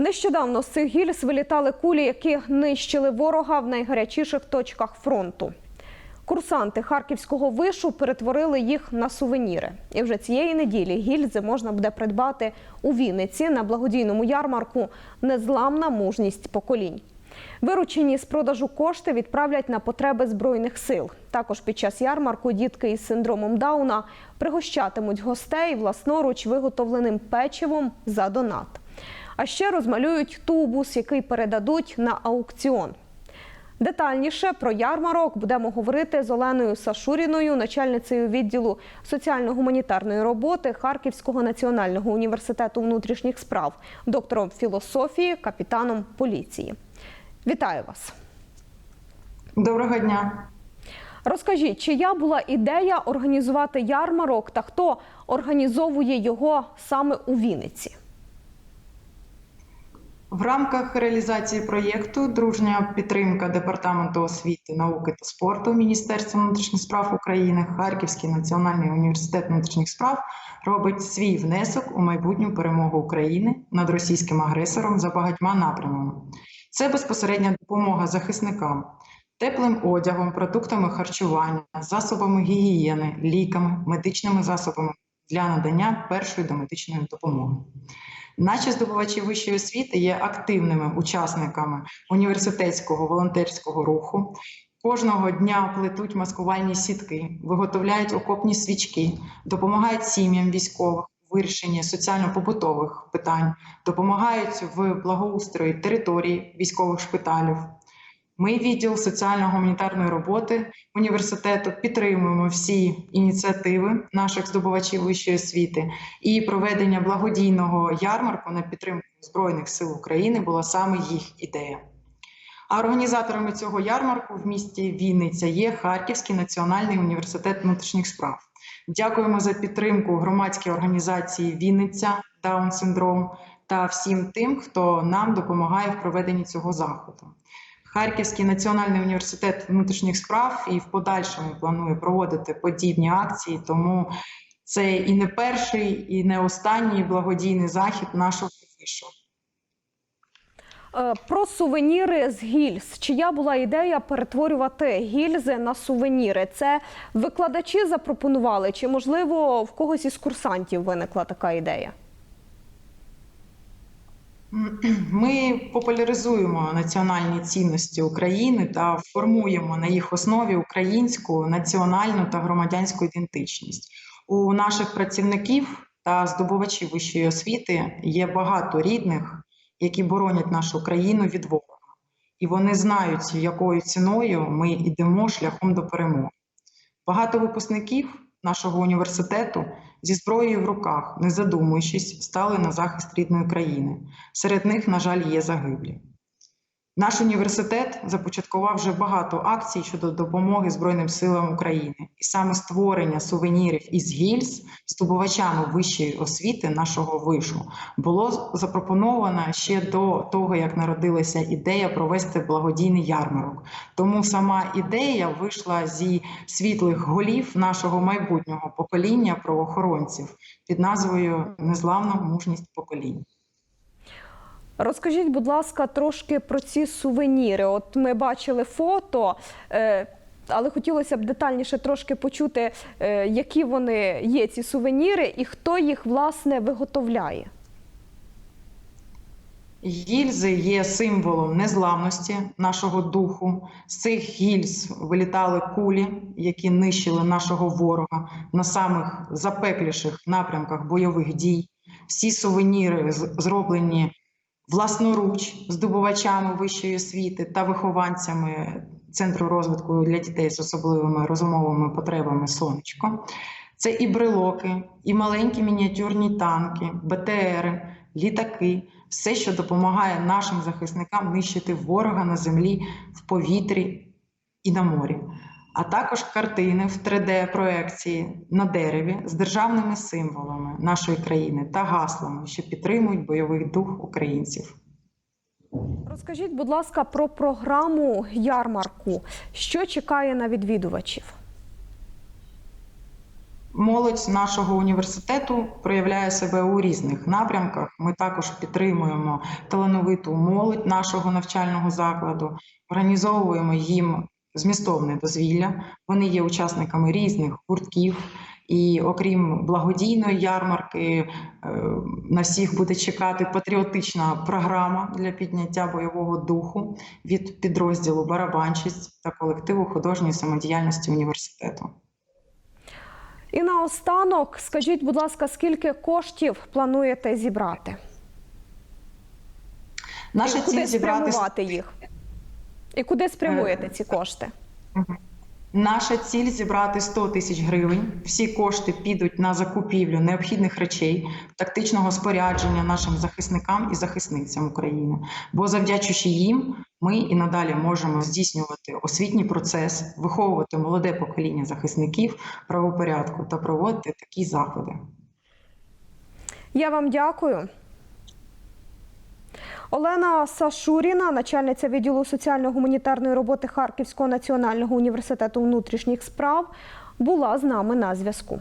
Нещодавно з цих гільз вилітали кулі, які нищили ворога в найгарячіших точках фронту. Курсанти харківського вишу перетворили їх на сувеніри. І вже цієї неділі гільзи можна буде придбати у Вінниці на благодійному ярмарку Незламна мужність поколінь. Виручені з продажу кошти відправлять на потреби збройних сил. Також під час ярмарку дітки із синдромом Дауна пригощатимуть гостей власноруч виготовленим печивом за донат. А ще розмалюють тубус, який передадуть на аукціон. Детальніше про ярмарок будемо говорити з Оленою Сашуріною, начальницею відділу соціально-гуманітарної роботи Харківського національного університету внутрішніх справ, доктором філософії, капітаном поліції. Вітаю вас! Доброго дня. Розкажіть, чия була ідея організувати ярмарок та хто організовує його саме у Вінниці? В рамках реалізації проєкту Дружня підтримка Департаменту освіти, науки та спорту Міністерства внутрішніх справ України Харківський національний університет внутрішніх справ робить свій внесок у майбутню перемогу України над російським агресором за багатьма напрямами. Це безпосередня допомога захисникам, теплим одягом, продуктами харчування, засобами гігієни, ліками, медичними засобами для надання першої домедичної допомоги. Наші здобувачі вищої освіти є активними учасниками університетського волонтерського руху. Кожного дня плетуть маскувальні сітки, виготовляють окопні свічки, допомагають сім'ям військових у вирішенні соціально-побутових питань, допомагають в благоустрої території військових шпиталів. Ми, відділ соціально-гуманітарної роботи університету, підтримуємо всі ініціативи наших здобувачів вищої освіти, і проведення благодійного ярмарку на підтримку Збройних сил України була саме їх ідея. А організаторами цього ярмарку в місті Вінниця є Харківський національний університет внутрішніх справ. Дякуємо за підтримку громадській організації Вінниця Даун Синдром та всім тим, хто нам допомагає в проведенні цього заходу. Харківський національний університет внутрішніх справ і в подальшому планує проводити подібні акції, тому це і не перший, і не останній благодійний захід нашого вишу. Е, Про сувеніри з гільз. Чия була ідея перетворювати гільзи на сувеніри? Це викладачі запропонували, чи можливо в когось із курсантів виникла така ідея? Ми популяризуємо національні цінності України та формуємо на їх основі українську національну та громадянську ідентичність. У наших працівників та здобувачів вищої освіти є багато рідних, які боронять нашу країну від ворога, і вони знають, якою ціною ми йдемо шляхом до перемоги. Багато випускників нашого університету зі зброєю в руках, не задумуючись, стали на захист рідної країни. Серед них, на жаль, є загиблі. Наш університет започаткував вже багато акцій щодо допомоги Збройним силам України, і саме створення сувенірів із гільз здобувачами вищої освіти нашого вишу було запропоновано ще до того, як народилася ідея провести благодійний ярмарок. Тому сама ідея вийшла зі світлих голів нашого майбутнього покоління правоохоронців під назвою Незламна мужність поколінь. Розкажіть, будь ласка, трошки про ці сувеніри. От ми бачили фото, е, але хотілося б детальніше трошки почути, е, які вони є, ці сувеніри, і хто їх власне виготовляє. Гільзи є символом незламності нашого духу. З цих гільз вилітали кулі, які нищили нашого ворога на самих запекліших напрямках бойових дій. Всі сувеніри зроблені власноруч здобувачами вищої освіти та вихованцями Центру розвитку для дітей з особливими розумовими потребами Сонечко. Це і брелоки, і маленькі мініатюрні танки, БТРи, літаки, все, що допомагає нашим захисникам нищити ворога на землі, в повітрі і на морі. А також картини в 3D-проекції на дереві з державними символами нашої країни та гаслами, що підтримують бойовий дух українців. Розкажіть, будь ласка, про програму ярмарку. Що чекає на відвідувачів? Молодь нашого університету проявляє себе у різних напрямках. Ми також підтримуємо талановиту молодь нашого навчального закладу, організовуємо їм змістовне дозвілля. Вони є учасниками різних гуртків. І окрім благодійної ярмарки, е, на всіх буде чекати патріотична програма для підняття бойового духу від підрозділу Барабанщисть та колективу художньої самодіяльності університету. І наостанок, скажіть, будь ласка, скільки коштів плануєте зібрати? Наша ціль зібрати їх? І куди спрямуєте ці кошти? Наша ціль зібрати 100 тисяч гривень. Всі кошти підуть на закупівлю необхідних речей, тактичного спорядження нашим захисникам і захисницям України. Бо завдячуючи їм, ми і надалі можемо здійснювати освітній процес, виховувати молоде покоління захисників правопорядку та проводити такі заходи. Я вам дякую. Олена Сашуріна, начальниця відділу соціально-гуманітарної роботи Харківського національного університету внутрішніх справ, була з нами на зв'язку.